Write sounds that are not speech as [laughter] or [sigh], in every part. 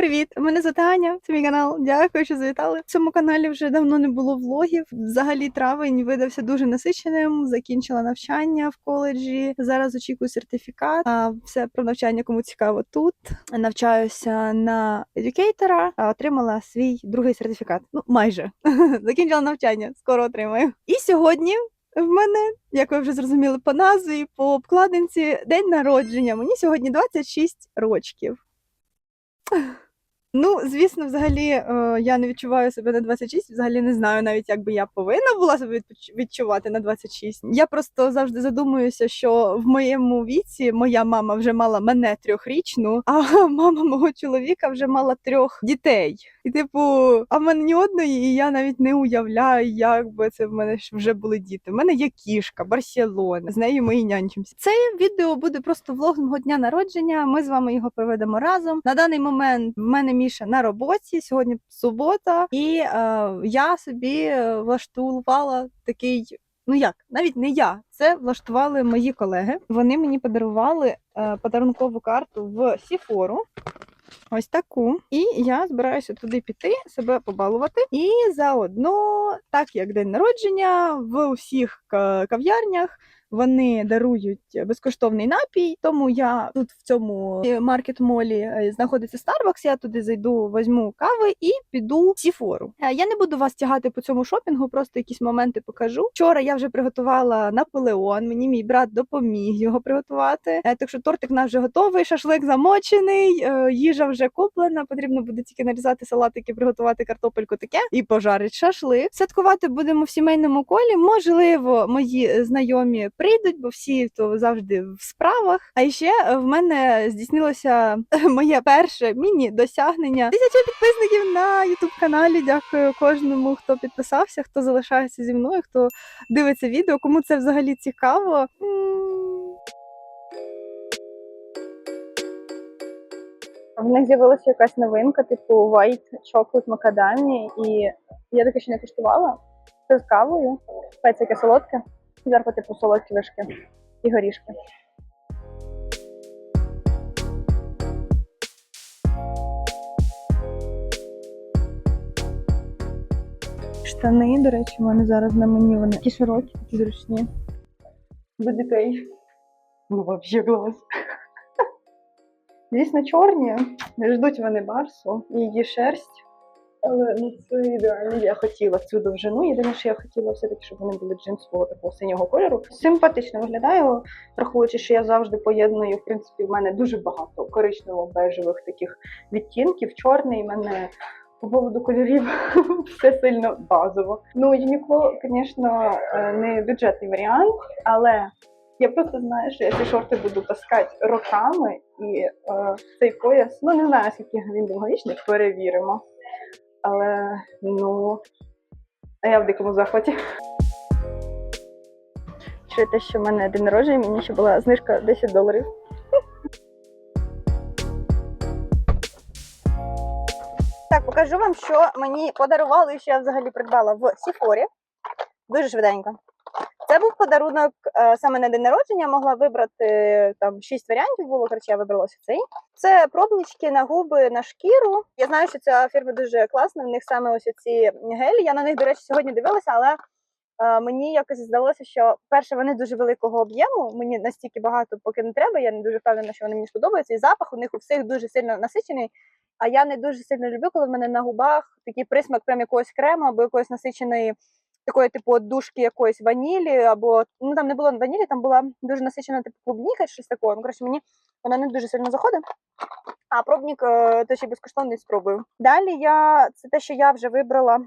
привіт! Мене звати Аня, це мій канал. Дякую, що завітали. В цьому каналі вже давно не було влогів. Взагалі травень видався дуже насиченим. Закінчила навчання в коледжі. Зараз очікую сертифікат. А все про навчання, кому цікаво тут. Навчаюся на едюкейтора, а отримала свій другий сертифікат. Ну, майже [laughs] закінчила навчання, скоро отримаю. І сьогодні. В мене, як ви вже зрозуміли по назві, по обкладинці, день народження. Мені сьогодні 26 рочків. Ну, звісно, взагалі е, я не відчуваю себе на 26, взагалі не знаю навіть, як би я повинна була себе відчувати на 26. Я просто завжди задумуюся, що в моєму віці моя мама вже мала мене трьохрічну, а [laughs] мама мого чоловіка вже мала трьох дітей. І, типу, а в мене ні одної, і я навіть не уявляю, як би це в мене вже були діти. В мене є кішка, Барселона, з нею ми і нянчимося. Це відео буде просто влог мого дня народження. Ми з вами його проведемо разом. На даний момент в мене Міша на роботі. Сьогодні субота, і е, я собі е, влаштувала такий. Ну як, навіть не я, це влаштували мої колеги. Вони мені подарували е, подарункову карту в Сіфору. Ось таку. І я збираюся туди піти, себе побалувати. І заодно, так як день народження, в усіх кав'ярнях вони дарують безкоштовний напій. Тому я тут в цьому маркет-молі е, знаходиться Starbucks, Я туди зайду, візьму кави і піду в Сіфору. Е, Я не буду вас тягати по цьому шопінгу, просто якісь моменти покажу. Вчора я вже приготувала Наполеон. Мені мій брат допоміг його приготувати. Е, Так що тортик наш вже готовий, шашлик замочений, е, їжа вже куплена. Потрібно буде тільки нарізати салатики, приготувати картопельку таке і пожарить шашлик. Святкувати будемо в сімейному колі. Можливо, мої е, знайомі прийдуть, бо всі то завжди в справах. А ще е, в мене здійснилося е, моє перше міні-досягнення. Тисяча підписників на youtube каналі. Дякую кожному, хто підписався, хто залишається зі мною, хто дивиться відео, кому це взагалі цікаво. В них з'явилася якась новинка, типу White Chocolate Macadamia, і я таке ще не куштувала. Це з кавою. Пець яке солодке. Зверху типу солодкі вишки і горішки. Штани, до речі, в мене зараз на мені вони такі широкі, такі зручні. До дітей. Ну, взагалі клас. Звісно, чорні. Не ждуть вони барсу і її шерсть. Але ну це ідеально. Я хотіла цю довжину. Єдине, що я хотіла все-таки, щоб вони були джинсового такого синього кольору. Симпатично виглядаю, враховуючи, що я завжди поєдную. В принципі, в мене дуже багато коричнево-бежевих таких відтінків. Чорний мене по поводу кольорів [laughs] все сильно базово. Ну, Юнікло, звісно, е, не бюджетний варіант, але я просто знаю, що я ці шорти буду таскати роками, і е, цей пояс, ну не знаю, скільки він довговічний, перевіримо. Але ну, я в дикому захваті. Чуєте, що в мене день народження, мені ще була знижка 10 доларів. Так, покажу вам, що мені подарували, що я взагалі придбала в Сіфорі. Дуже швиденько. Це був подарунок е, саме на день народження. Могла вибрати там шість варіантів було. Коротше, я вибрала цей. Це пробнички на губи на шкіру. Я знаю, що ця фірма дуже класна. В них саме ось ці гелі. Я на них, до речі, сьогодні дивилася, але е, мені якось здалося, що перше вони дуже великого об'єму. Мені настільки багато поки не треба. Я не дуже впевнена, що вони мені сподобаються. І запах у них у всіх дуже сильно насичений. А я не дуже сильно люблю, коли в мене на губах такий присмак прям якогось крему або якоїсь насиченої такої, типу, душки якоїсь ванілі, або ну там не було ванілі, там була дуже насичена типу клубніка, щось такого. Ну, коротше, мені вона не дуже сильно заходить. А пробник е, то ще безкоштовний спробую. Далі я це те, що я вже вибрала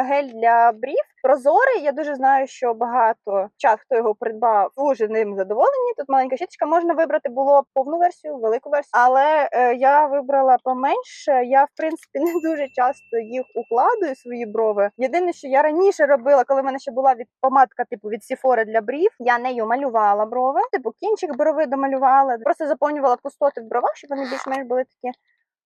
гель для брів. Прозорий. Я дуже знаю, що багато чат, хто його придбав, дуже ним задоволені. Тут маленька щіточка. Можна вибрати було повну версію, велику версію, але е, я вибрала поменше. Я в принципі [laughs] не дуже часто їх укладую свої брови. Єдине, що я раніше робила, коли в мене ще була від помадка, типу від Сіфори для брів, я нею малювала брови, типу кінчик брови домалювала, просто заповнювала пустоти в бровах, щоб вони більш-менш були такі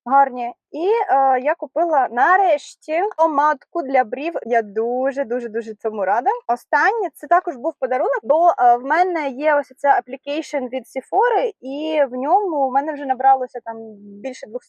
гарні. І е, я купила нарешті помадку для брів. Я дуже дуже дуже цьому рада. Останнє це також був подарунок, бо е, в мене є ось ця аплікейшн від Sephora, і в ньому в мене вже набралося там більше 200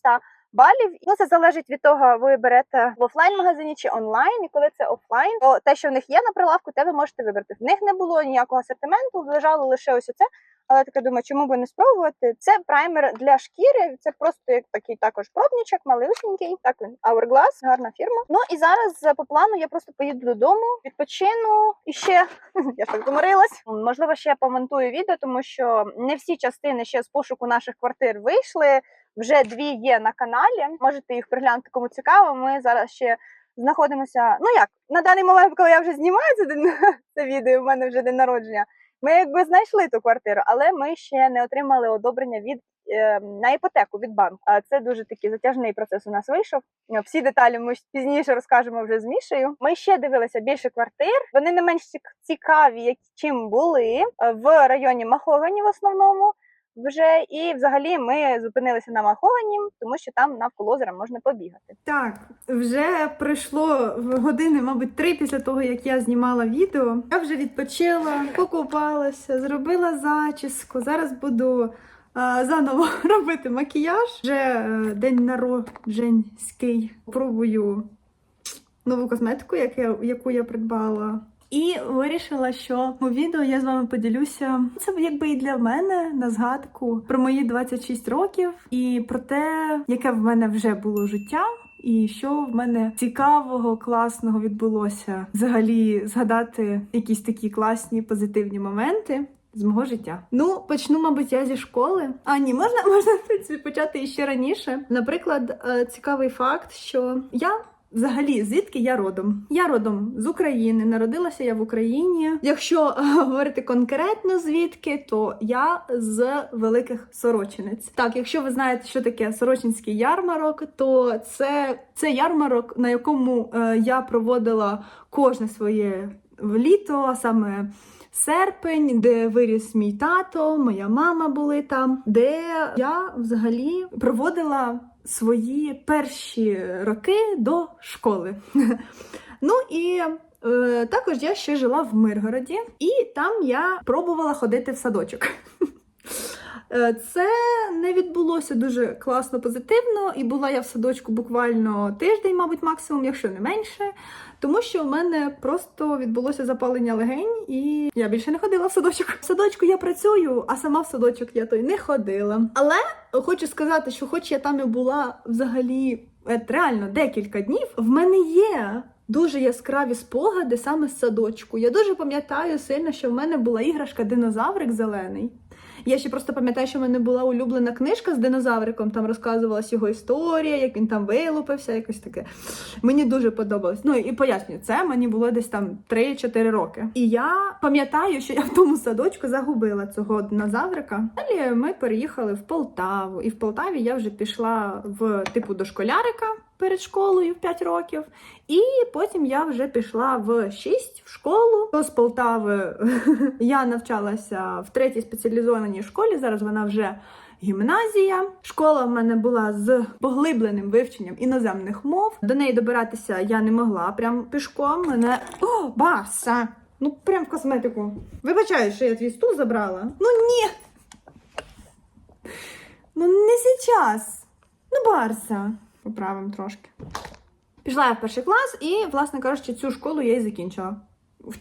балів. Ну це залежить від того, ви берете в офлайн магазині чи онлайн. І коли це офлайн, то те, що в них є на прилавку, те ви можете вибрати. В них не було ніякого асортименту, лежало лише ось оце. Але я така думаю, чому би не спробувати? Це праймер для шкіри. Це просто як такий також пробничок, малюсенький. Так він Hourglass, гарна фірма. Ну і зараз по плану я просто поїду додому, відпочину і ще [laughs] я ж так заморилась. Можливо, ще помонтую відео, тому що не всі частини ще з пошуку наших квартир вийшли. Вже дві є на каналі. Можете їх приглянути, кому цікаво. Ми зараз ще знаходимося. Ну як на даний момент, коли я вже знімаю це [laughs] це відео, у мене вже день народження. Ми якби знайшли ту квартиру, але ми ще не отримали одобрення від е, на іпотеку від банку. А це дуже такий затяжний процес. У нас вийшов. Всі деталі ми пізніше розкажемо вже з Мішею. Ми ще дивилися більше квартир. Вони не менш цікаві, як чим були е, в районі Маховані в основному. Вже і взагалі ми зупинилися на Маховані, тому що там навколо озера можна побігати. Так, вже пройшло години, мабуть, три після того, як я знімала відео. Я вже відпочила, покупалася, зробила зачіску. Зараз буду заново [laughs] робити макіяж. Вже е, день народженський. Пробую нову косметику, яку я придбала. І вирішила, що у відео я з вами поділюся. Це якби і для мене на згадку про мої 26 років і про те, яке в мене вже було життя. І що в мене цікавого, класного відбулося взагалі згадати якісь такі класні позитивні моменти з мого життя. Ну, почну, мабуть, я зі школи. А ні, можна, [laughs] можна в принципі почати іще раніше. Наприклад, е, цікавий факт, що я. Взагалі, звідки я родом? Я родом з України, народилася я в Україні. Якщо е, говорити конкретно звідки, то я з великих сорочинець. Так, якщо ви знаєте, що таке сорочинський ярмарок, то це, це ярмарок, на якому е, я проводила кожне своє літо, а саме серпень, де виріс мій тато, моя мама були там, де я взагалі проводила свої перші роки до школи. [laughs] Ну і е, також я ще жила в Миргороді, і там я пробувала ходити в садочок. [laughs] Е, Це не відбулося дуже класно, позитивно, і була я в садочку буквально тиждень, мабуть, максимум, якщо не менше. Тому що в мене просто відбулося запалення легень, і я більше не ходила в садочок. В садочку я працюю, а сама в садочок я той не ходила. Але хочу сказати, що, хоч я там і була взагалі е, реально декілька днів, в мене є. Дуже яскраві спогади саме з садочку. Я дуже пам'ятаю сильно, що в мене була іграшка динозаврик зелений. Я ще просто пам'ятаю, що в мене була улюблена книжка з динозавриком. Там розказувалась його історія, як він там вилупився, якось таке. Мені дуже подобалось. Ну і пояснюю, це мені було десь там 3-4 роки. І я пам'ятаю, що я в тому садочку загубила цього динозаврика. Далі ми переїхали в Полтаву, і в Полтаві я вже пішла в типу до школярика. Перед школою в 5 років, і потім я вже пішла в 6 в школу. То з Полтави [laughs] я навчалася в третій спеціалізованій школі. Зараз вона вже гімназія. Школа в мене була з поглибленим вивченням іноземних мов. До неї добиратися я не могла прям пішком. Мене о, Барса! Ну прям в косметику. Вибачаю, що я твій стул забрала. Ну ні. Ну не зараз. Ну, Барса. Поправимо трошки. Пішла я в перший клас, і, власне кажучи, цю школу я і закінчила.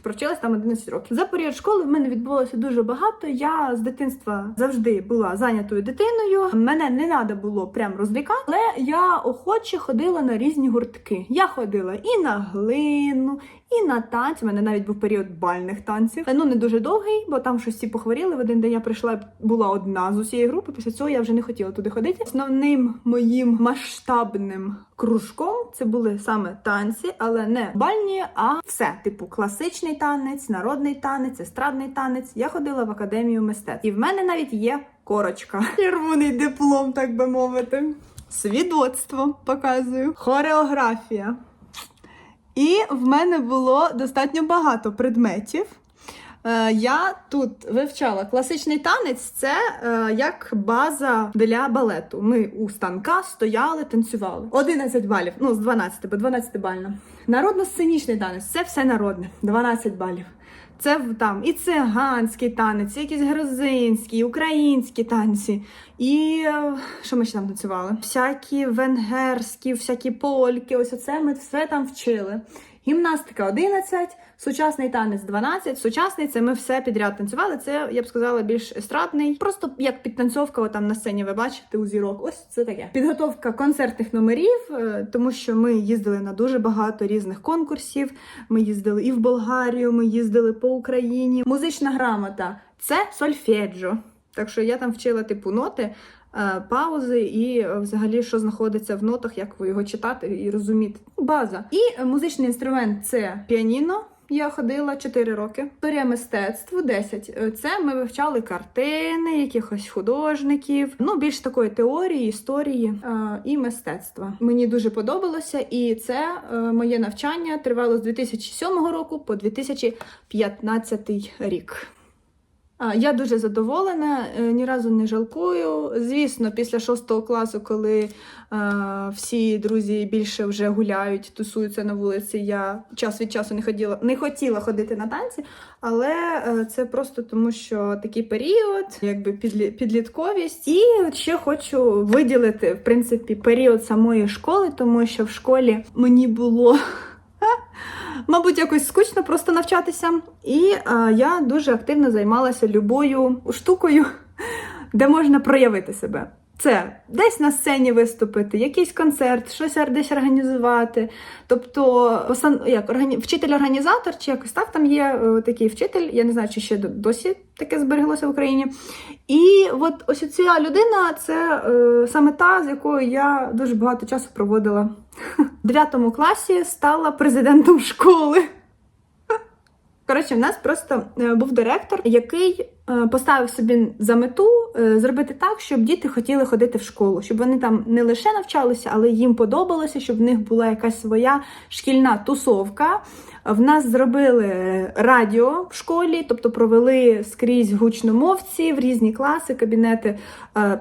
Провчилась там 11 років. За період школи в мене відбулося дуже багато. Я з дитинства завжди була зайнятою дитиною. Мене не треба було прям розвлікати, але я охоче ходила на різні гуртки. Я ходила і на глину, і на танці. У мене навіть був період бальних танців. Ну не дуже довгий, бо там щось всі похворіли. В один день я прийшла, була одна з усієї групи. Після цього я вже не хотіла туди ходити. Основним моїм масштабним кружком це були саме танці, але не бальні, а все, типу, класичний танець, народний танець, естрадний танець. Я ходила в академію мистецтв. І в мене навіть є корочка. [laughs] Червоний диплом, так би мовити. Свідоцтво показую. Хореографія. І в мене було достатньо багато предметів. Е, Я тут вивчала класичний танець, це е, як база для балету. Ми у станка стояли, танцювали. 11 балів, ну з 12, бо 12 бально. Народно-сценічний танець це все народне, 12 балів. Це там і циганський танець, і якісь грузинські, і українські танці. І е, що ми ще там танцювали? Всякі венгерські, всякі польки. Ось оце ми все там вчили. Гімнастика 11, сучасний танець 12. Сучасний це ми все підряд танцювали. Це я б сказала більш естрадний. Просто як підтанцьовка отам на сцені. Ви бачите у зірок. Ось це таке. Підготовка концертних номерів, е, тому що ми їздили на дуже багато різних конкурсів. Ми їздили і в Болгарію, ми їздили по Україні. Музична грамота це сольфеджо. Так що я там вчила типу ноти. е, Паузи і е, взагалі, що знаходиться в нотах, як ви його читати і розуміти. База. І музичний інструмент це піаніно. Я ходила 4 роки. Історія мистецтву 10. Е, Це ми вивчали картини, якихось художників. Ну, більш такої теорії, історії е, і мистецтва. Мені дуже подобалося, і це е, моє навчання тривало з 2007 року по 2015 рік. Я дуже задоволена, е, ні разу не жалкую. Звісно, після шостого класу, коли е, всі друзі більше вже гуляють, тусуються на вулиці, я час від часу не хотіла, не хотіла ходити на танці, але е, це просто тому, що такий період, якби підлі, підлітковість. І ще хочу виділити в принципі період самої школи, тому що в школі мені було. Мабуть, якось скучно просто навчатися. І е, я дуже активно займалася любою штукою, де можна проявити себе. Це десь на сцені виступити, якийсь концерт, щось десь організувати. Тобто, як органі... вчитель-організатор, чи якось так там є е, такий вчитель, я не знаю, чи ще досі таке збереглося в Україні. І от ось ця людина це е, саме та, з якою я дуже багато часу проводила. [laughs] В 9 класі стала президентом школи. Коротше, в нас просто е, був директор, який е, поставив собі за мету е, зробити так, щоб діти хотіли ходити в школу, щоб вони там не лише навчалися, але їм подобалося, щоб в них була якась своя шкільна тусовка. В нас зробили радіо в школі, тобто провели скрізь гучномовці в різні класи, кабінети, е,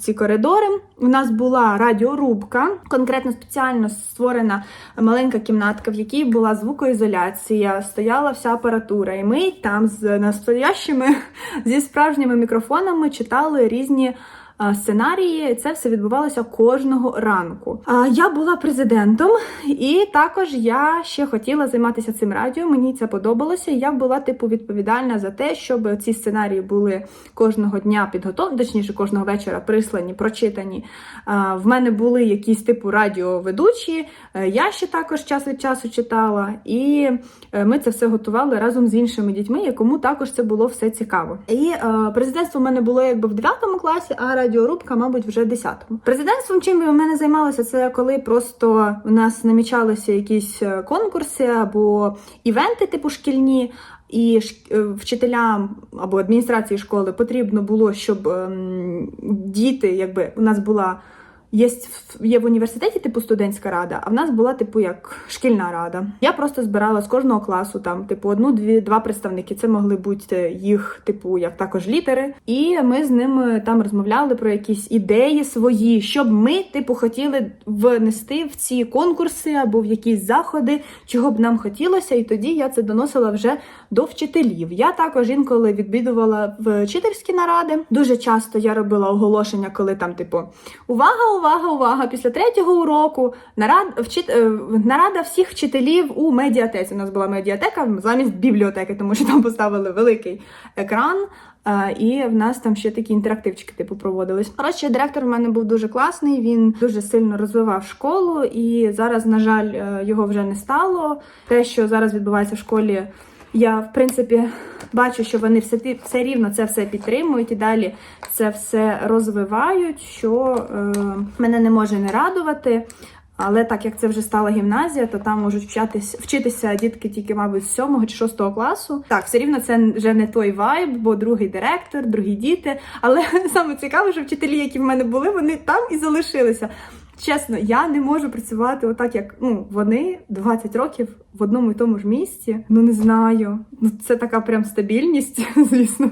ці коридори. У нас була радіорубка, конкретно спеціально створена маленька кімнатка, в якій була звукоізоляція, стояла вся апаратура. І ми там з настоящими, [laughs] зі справжніми мікрофонами читали різні. Сценарії це все відбувалося кожного ранку. А, Я була президентом, і також я ще хотіла займатися цим радіо. Мені це подобалося. Я була типу відповідальна за те, щоб ці сценарії були кожного дня підготовлені, точніше, кожного вечора прислані, прочитані. В мене були якісь типу радіоведучі. Е, Я ще також час від часу читала, і е, ми це все готували разом з іншими дітьми, якому також це було все цікаво. І е, президентство в мене було якби в 9 класі, а радіорубка, мабуть, вже в 10-му. Президентством чим в мене займалося, це коли просто у нас намічалися якісь е, конкурси або івенти, типу шкільні. І е, вчителям або адміністрації школи потрібно було, щоб ем, діти, якби у нас була Є, є в університеті типу студентська рада, а в нас була типу як шкільна рада. Я просто збирала з кожного класу там, типу, одну, дві, два представники. Це могли бути їх, типу, як також літери. І ми з ними там розмовляли про якісь ідеї свої, щоб ми, типу, хотіли внести в ці конкурси або в якісь заходи, чого б нам хотілося. І тоді я це доносила вже до вчителів. Я також інколи відвідувала вчительські наради. Дуже часто я робила оголошення, коли там, типу, увага, увага, увага! Після третього уроку нарад, вчит, е, нарада всіх вчителів у медіатеці. У нас була медіатека замість бібліотеки, тому що там поставили великий екран. е, І в нас там ще такі інтерактивчики типу проводились. Коротше, директор в мене був дуже класний. Він дуже сильно розвивав школу, і зараз, на жаль, е, його вже не стало. Те, що зараз відбувається в школі, я в принципі бачу, що вони все, все рівно це все підтримують і далі це все розвивають, що е, мене не може не радувати. Але так як це вже стала гімназія, то там можуть вчатись, вчитися дітки тільки, мабуть, з 7 чи 6 класу. Так, все рівно це вже не той вайб, бо другий директор, другі діти. Але [laughs] саме цікаве, що вчителі, які в мене були, вони там і залишилися. Чесно, я не можу працювати отак, як ну вони 20 років в одному і тому ж місці. Ну не знаю. Ну це така прям стабільність, [laughs] звісно.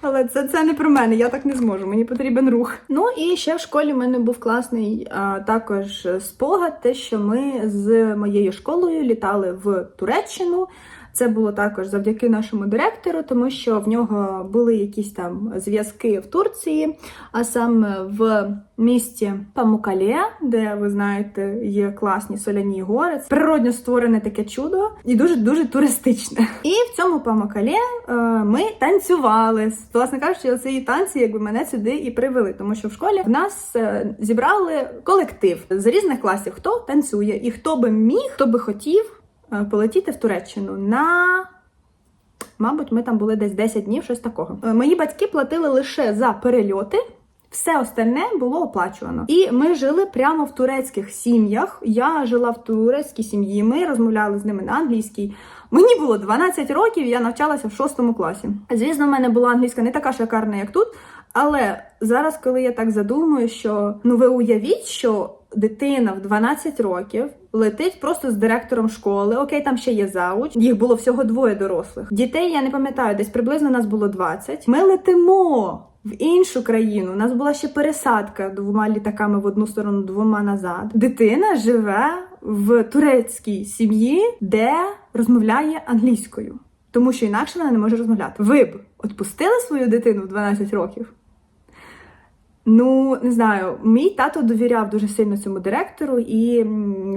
Але це, це не про мене, я так не зможу. Мені потрібен рух. Ну і ще в школі в мене був класний а, також спогад, те, що ми з моєю школою літали в Туреччину. Це було також завдяки нашому директору, тому що в нього були якісь там зв'язки в Турції, а саме в місті Памукале, де ви знаєте, є класні соляні гори. Це природньо створене таке чудо і дуже дуже туристичне. І в цьому Памукале е, ми танцювали. Власне кажучи, оці танці якби мене сюди і привели, тому що в школі в нас е, зібрали колектив з різних класів, хто танцює, і хто би міг, хто би хотів полетіти в Туреччину на. Мабуть, ми там були десь 10 днів, щось такого. Е, Мої батьки платили лише за перельоти. Все остальне було оплачувано. І ми жили прямо в турецьких сім'ях. Я жила в турецькій сім'ї. Ми розмовляли з ними на англійській. Мені було 12 років, я навчалася в 6 класі. Звісно, в мене була англійська не така шикарна, як тут. Але зараз, коли я так задумую, що ну ви уявіть, що дитина в 12 років летить просто з директором школи. Окей, там ще є зауч. Їх було всього двоє дорослих. Дітей я не пам'ятаю, десь приблизно нас було 20. Ми летимо в іншу країну. У нас була ще пересадка двома літаками в одну сторону, двома назад. Дитина живе в турецькій сім'ї, де розмовляє англійською. Тому що інакше вона не може розмовляти. Ви б відпустили свою дитину в 12 років? Ну, не знаю, мій тато довіряв дуже сильно цьому директору, і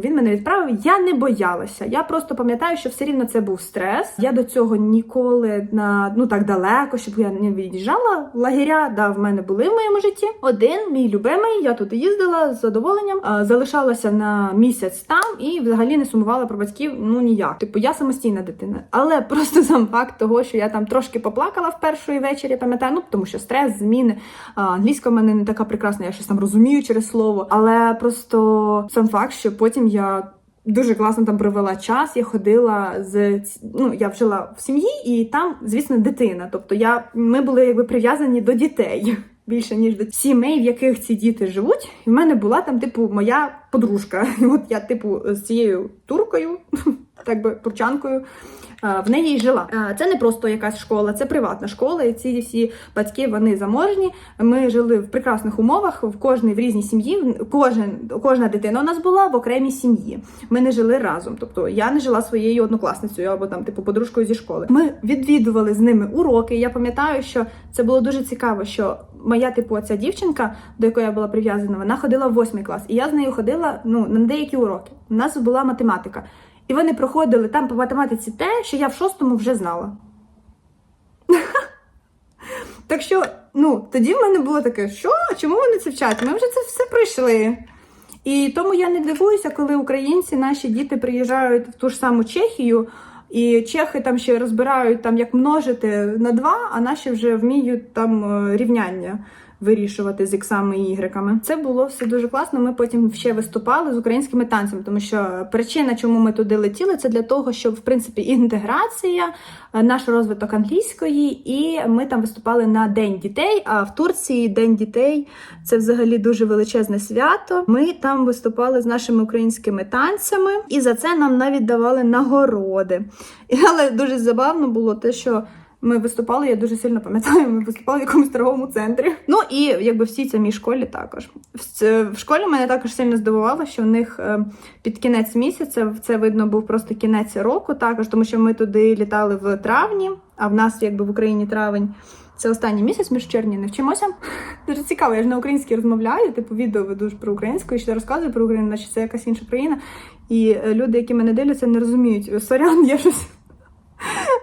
він мене відправив. Я не боялася. Я просто пам'ятаю, що все рівно це був стрес. Я до цього ніколи на ну так далеко, щоб я не від'їжджала. Лагеря, да, в мене були в моєму житті. Один мій любимий, я туди їздила з задоволенням, залишалася на місяць там і взагалі не сумувала про батьків. Ну ніяк. Типу, я самостійна дитина. Але просто [laughs] сам факт того, що я там трошки поплакала в першої вечері, пам'ятаю, ну тому що стрес, зміни. Англійська в мене не така прекрасна, я щось там розумію через слово. Але просто сам факт, що потім я. Дуже класно там провела час. Я ходила з ну я жила в сім'ї, і там, звісно, дитина. Тобто, я ми були якби прив'язані до дітей [laughs] більше ніж до сімей, в яких ці діти живуть. І в мене була там, типу, моя подружка. І [laughs] от я, типу, з цією туркою, [laughs] так би турчанкою. В неї жила. Це не просто якась школа, це приватна школа, і ці всі батьки вони заможні. Ми жили в прекрасних умовах, в кожній в різній сім'ї. Кожен, кожна дитина у нас була в окремій сім'ї. Ми не жили разом. Тобто я не жила своєю однокласницею або там, типу, подружкою зі школи. Ми відвідували з ними уроки. Я пам'ятаю, що це було дуже цікаво, що моя, типу, ця дівчинка, до якої я була прив'язана, вона ходила в восьмий клас, і я з нею ходила ну на деякі уроки. У нас була математика. І вони проходили там по математиці те, що я в шостому вже знала. [laughs] Так що, ну, тоді в мене було таке, що? Чому вони це вчать? Ми вже це все пройшли. І тому я не дивуюся, коли українці, наші діти приїжджають в ту ж саму Чехію, і чехи там ще розбирають, там, як множити на два, а наші вже вміють там е, рівняння вирішувати з іксами і ігреками. Це було все дуже класно. Ми потім ще виступали з українськими танцями, тому що причина, чому ми туди летіли, це для того, щоб в принципі інтеграція, е, наш розвиток англійської, і ми там виступали на День дітей. А в Турції День дітей це взагалі дуже величезне свято. Ми там виступали з нашими українськими танцями, і за це нам навіть давали нагороди. [laughs] Але дуже забавно було те, що. Ми виступали, я дуже сильно пам'ятаю, ми виступали в якомусь торговому центрі. Ну і якби всій самій школі також. В, школі мене також сильно здивувало, що в них е, під кінець місяця це видно був просто кінець року, також тому що ми туди літали в травні, а в нас якби в Україні травень. Це останній місяць, ми ж червні не вчимося. [laughs] Дуже цікаво, я ж на українській розмовляю, типу відео веду ж про українську, і ще розказую про Україну, наче це якась інша країна. І е, люди, які мене дивляться, не розуміють. Сорян, я щось.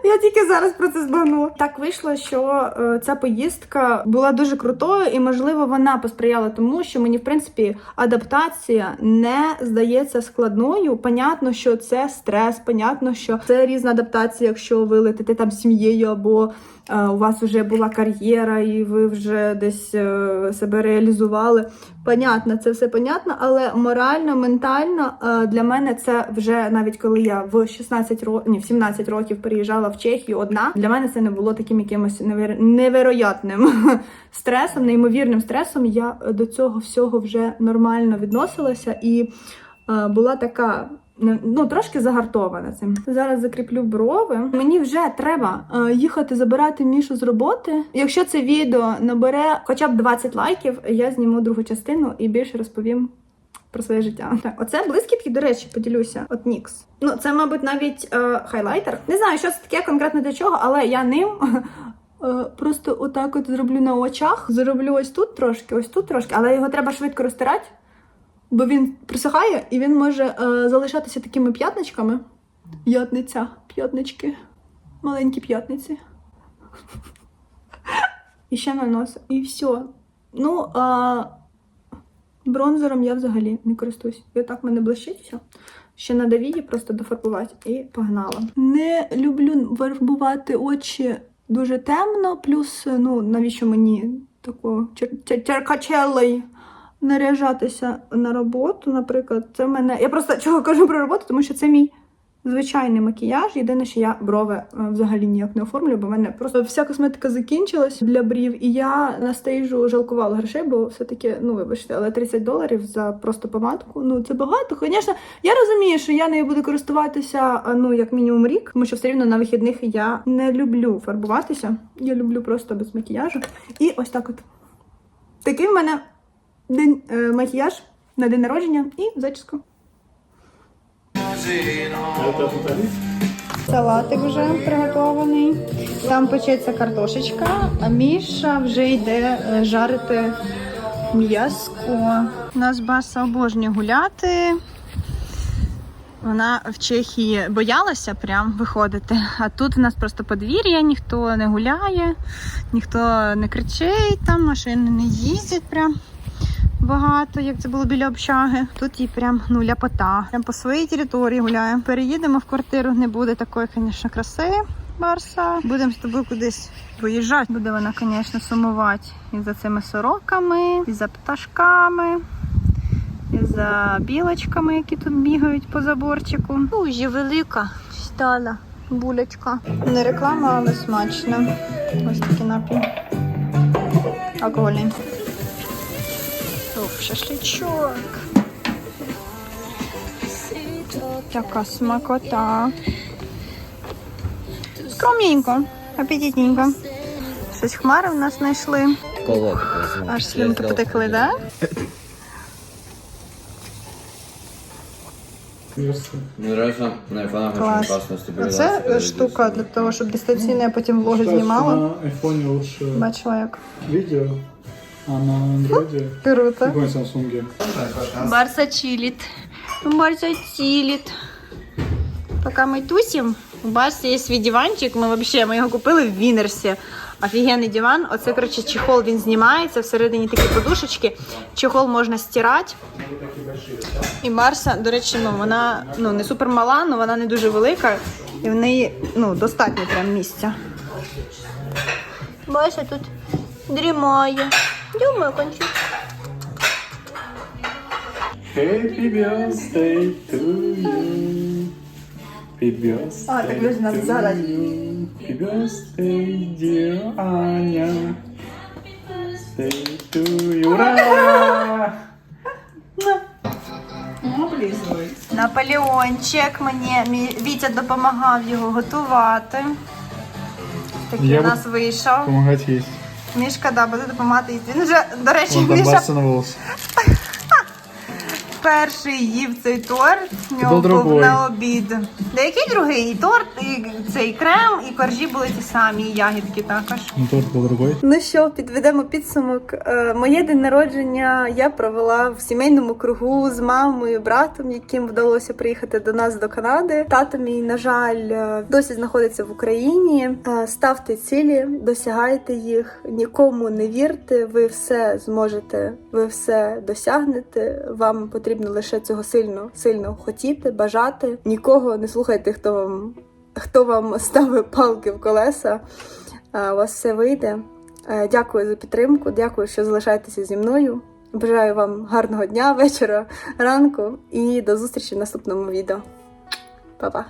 Я тільки зараз про це збагнула. Так вийшло, що е, ця поїздка була дуже крутою, і можливо вона посприяла тому, що мені в принципі адаптація не здається складною. Понятно, що це стрес, понятно, що це різна адаптація, якщо ви летите там сім'єю або е, у вас вже була кар'єра, і ви вже десь е, себе реалізували. Понятно, це все понятно, але морально, ментально е, для мене це вже навіть коли я в 16 років, ні, в 17 років переїжджала в Чехію одна. Для мене це не було таким якимось невер... невероятним [laughs] стресом, неймовірним стресом. Я до цього всього вже нормально відносилася і е, була така. Ну, трошки загартована цим. Зараз закріплю брови. Мені вже треба е, їхати забирати Мішу з роботи. Якщо це відео набере хоча б 20 лайків, я зніму другу частину і більше розповім про своє життя. Так, оце блискітки, до речі, поділюся. От Нікс. Ну, це, мабуть, навіть е, хайлайтер. Не знаю, що це таке конкретно для чого, але я ним. [laughs] е, Просто отак от зроблю на очах. Зроблю ось тут трошки, ось тут трошки, але його треба швидко розтирати, бо він присихає і він може е, залишатися такими п'ятничками. П'ятниця, п'ятнички, маленькі п'ятниці. [laughs] І ще на нос. І все. Ну, Бронзером я взагалі не користуюсь. І отак мене блищить все. Ще на давії просто дофарбувати і погнала. Не люблю фарбувати очі дуже темно, плюс, ну, навіщо мені таку черкачелий наряжатися на роботу, наприклад. Це мене. Я просто чого кажу про роботу, тому що це мій звичайний макіяж. Єдине, що я брови е, взагалі ніяк не оформлю, бо в мене просто вся косметика закінчилась для брів, і я на стейжу жалкувала грошей, бо все-таки, ну вибачте, але 30 доларів за просто помадку. Ну це багато. Звісно, я розумію, що я нею буду користуватися ну як мінімум рік, тому що все рівно на вихідних я не люблю фарбуватися. Я люблю просто без макіяжу. І ось так от. Такий в мене день е, макіяж на день народження і зачіска. Салатик вже приготований. Там печеться картошечка, а Міша вже йде е, жарити м'язко. У нас Баса обожнює гуляти. Вона в Чехії боялася прям виходити. А тут у нас просто подвір'я, ніхто не гуляє, ніхто не кричить, там машини не їздять прям багато, як це було біля общаги. Тут їй прям ну ляпота. Прям по своїй території гуляє. Переїдемо в квартиру, не буде такої, звісно, краси. Барса. Будемо з тобою кудись виїжджати. Буде вона, звісно, сумувати і за цими сороками, і за пташками, і за білочками, які тут бігають по заборчику. Дуже велика стала булечка. Не реклама, але смачно. Ось такий напій. Алкогольний. Уф, шашличок. Така смакота. Скромненько, апетитненько. Щось хмари в нас знайшли. Аж слюнки потекли, да? Нравится на айфонах Клас. очень классно Оце е, штука для того, щоб дистанційно я потім влоги знімала. Бачила як. видео, а на андроиде Круто. какой Samsung. Барса чилит. Барса чилит. Пока мы тусим, у Барса є свій диванчик. Ми вообще ми його купили в Вінерсі. Офігенний диван. Оце, коротше, чехол він знімається, всередині такі подушечки. Чехол можна стирати. І Барса, до речі, ну вона ну, не супер мала, але вона не дуже велика. І в неї ну, достатньо прям місця. Барса тут дрімає. Думаю, кончить. Happy birthday to you. Happy birthday А, так to you. Happy birthday, dear Аня. Birthday to you. Ура! Наполеончик мені мій Вітя допомагав його готувати. Такий Я у нас вийшов. Помогать есть. Мішка да, буде допомагати їсти. Він вже, до речі, Міша волос. [laughs] перший їв цей торт. В нього був другий? на обід. Де який другий? І торт, і цей крем, і коржі були ті самі, і ягідки також. Ну, торт был другой. Ну що, підведемо підсумок. Е, Моє день народження я провела в сімейному кругу з мамою, братом, яким вдалося приїхати до нас до Канади. Тато мій, на жаль, е, досі знаходиться в Україні. Е, Ставте цілі, досягайте їх, нікому не вірте. Ви все зможете, ви все досягнете. Вам потрібно лише цього сильно, сильно хотіти, бажати. Нікого не слухайте, хто вам. Хто вам ставить палки в колеса, у вас все вийде. Дякую за підтримку, дякую, що залишаєтеся зі мною. Бажаю вам гарного дня, вечора, ранку і до зустрічі в наступному відео. Па-па!